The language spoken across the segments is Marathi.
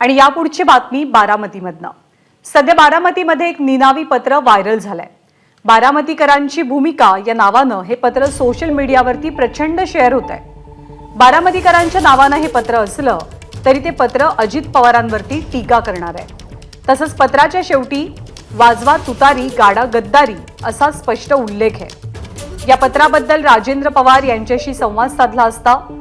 आणि यापुढची बातमी बारामतीमधनं. सध्या बारामतीमध्ये एक निनावी पत्र व्हायरल झालंय. बारामतीकरांची भूमिका या नावानं हे पत्र सोशल मीडियावरती प्रचंड शेअर होत आहे बारामतीकरांच्या नावानं हे पत्र असलं तरी ते पत्र अजित पवारांवरती टीका करणार आहे. तसंच पत्राच्या शेवटी वाजवा तुतारी गाडा गद्दारी असा स्पष्ट उल्लेख आहे. या पत्राबद्दल राजेंद्र पवार यांच्याशी संवाद साधला असता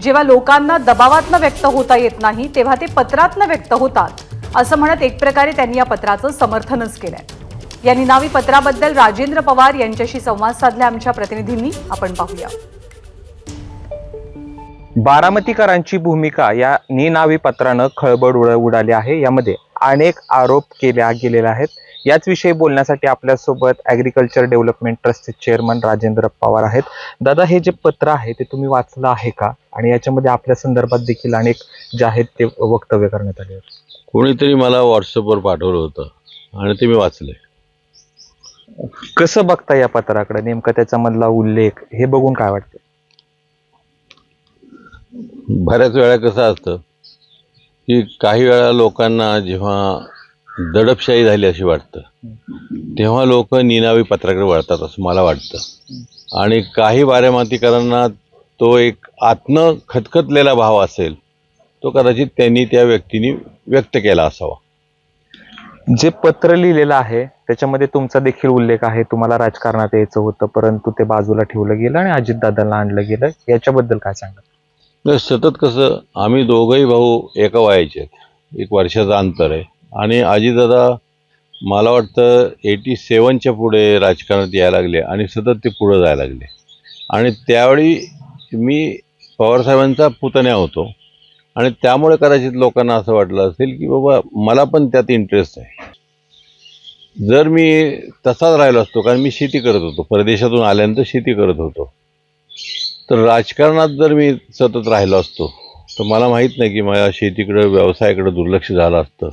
जेव्हा लोकांना दबावातनं व्यक्त होता येत नाही तेव्हा ते पत्रातनं व्यक्त होतात असं म्हणत एक प्रकारे त्यांनी या पत्राचं समर्थनच केलंय. या निनावी पत्राबद्दल राजेंद्र पवार यांच्याशी संवाद साधला आमच्या प्रतिनिधींनी आपण पाहूया. बारामतीकरांची भूमिका या निनावी पत्रानं खळबळ उड उडाली आहे. यामध्ये अनेक आरोप केल्या गेलेले आहेत. याच विषयी बोलण्यासाठी आपल्यासोबत ॲग्रिकल्चर डेव्हलपमेंट ट्रस्टचे चेअरमन राजेंद्र पवार आहेत. दादा हे जे पत्र आहे ते तुम्ही वाचलं आहे का? आणि याच्यामध्ये आपल्या संदर्भात देखील अनेक जे आहेत ते वक्तव्य करण्यात आले आहेत. कोणीतरी मला व्हॉट्सअपवर पाठवलं होतं आणि ते मी वाचलंय. कसं बघता या पत्राकडे? नेमकं त्याच्यामधला उल्लेख हे बघून काय वाटतं? बऱ्याच वेळा कसं असतं की काही वेळा लोकांना जेव्हा दडपशाही झाली अशी वाटतं तेव्हा लोक निनावी पत्राकडे वळतात असं मला वाटतं. आणि काही बारेमातीकरांना तो एक आत्म खतखतलेला भाव असेल तो कदाचित त्यांनी त्या व्यक्तीने व्यक्त केला असावा. जे पत्र लिहिलेलं आहे त्याच्यामध्ये तुमचा देखील उल्लेख आहे तुम्हाला राजकारणात यायचं होतं परंतु ते बाजूला ठेवलं गेलं आणि अजितदादांना आणलं गेलं. याच्याबद्दल काय सांगा नाही, सतत कसं आम्ही दोघंही भाऊ एका वयाचे आहेत. एक वर्षाचं अंतर आहे. आणि आजीदादा मला वाटतं एटी सेवनच्या पुढे राजकारणात यायला लागले आणि सतत ते पुढं जायला लागले. आणि त्यावेळी मी पवारसाहेबांचा पुतण्या होतो. आणि त्यामुळे कदाचित लोकांना असं वाटलं असेल की बाबा मला पण त्यात इंटरेस्ट आहे. जर मी तसाच राहिलो असतो कारण मी शेती करत होतो परदेशातून आल्यानंतर शेती करत होतो. तर राजकारणात जर मी सतत राहिलो असतो तर मला माहीत नाही की माझ्या शेतीकडं व्यवसायाकडं दुर्लक्ष झालं असतं.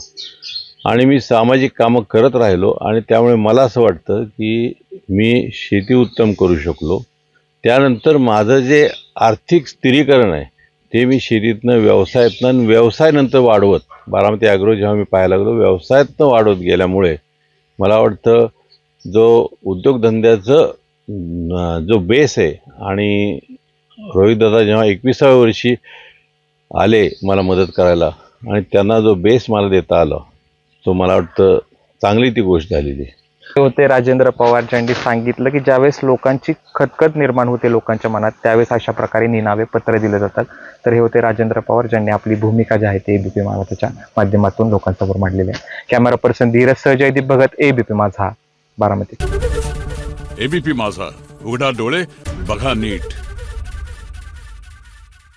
आणि मी सामाजिक कामं करत राहिलो आणि त्यामुळे मला असं वाटतं की मी शेती उत्तम करू शकलो. त्यानंतर माझं जे आर्थिक स्थिरीकरण आहे ते मी शेतीतनं व्यवसायातनं आणि व्यवसायानंतर वाढवत बारामती ॲग्रो जेव्हा मी पाहायला लागलो व्यवसायातनं वाढवत गेल्यामुळे मला वाटतं जो उद्योगधंद्याचं जो बेस आहे आणि रोहितदादा जेव्हा एकविसाव्या वर्षी आले मला मदत करायला आणि त्यांना जो बेस मला देता आला तो मला वाटतं चांगली ती गोष्ट झालेली. ते होते राजेंद्र पवार ज्यांनी सांगितलं की ज्यावेळेस लोकांची खतखत निर्माण होते लोकांच्या मनात त्यावेळेस अशा प्रकारे निनावे पत्र दिले जातात. तर हे होते राजेंद्र पवार ज्यांनी आपली भूमिका जी आहे ते एबीपी माझाच्या माध्यमातून लोकांसमोर मांडलेली आहे. कॅमेरा पर्सन धीरज सह जयदीप भगत एबीपी माझा बारामती. एबीपी माझा. उघडा डोळे बघा नीट.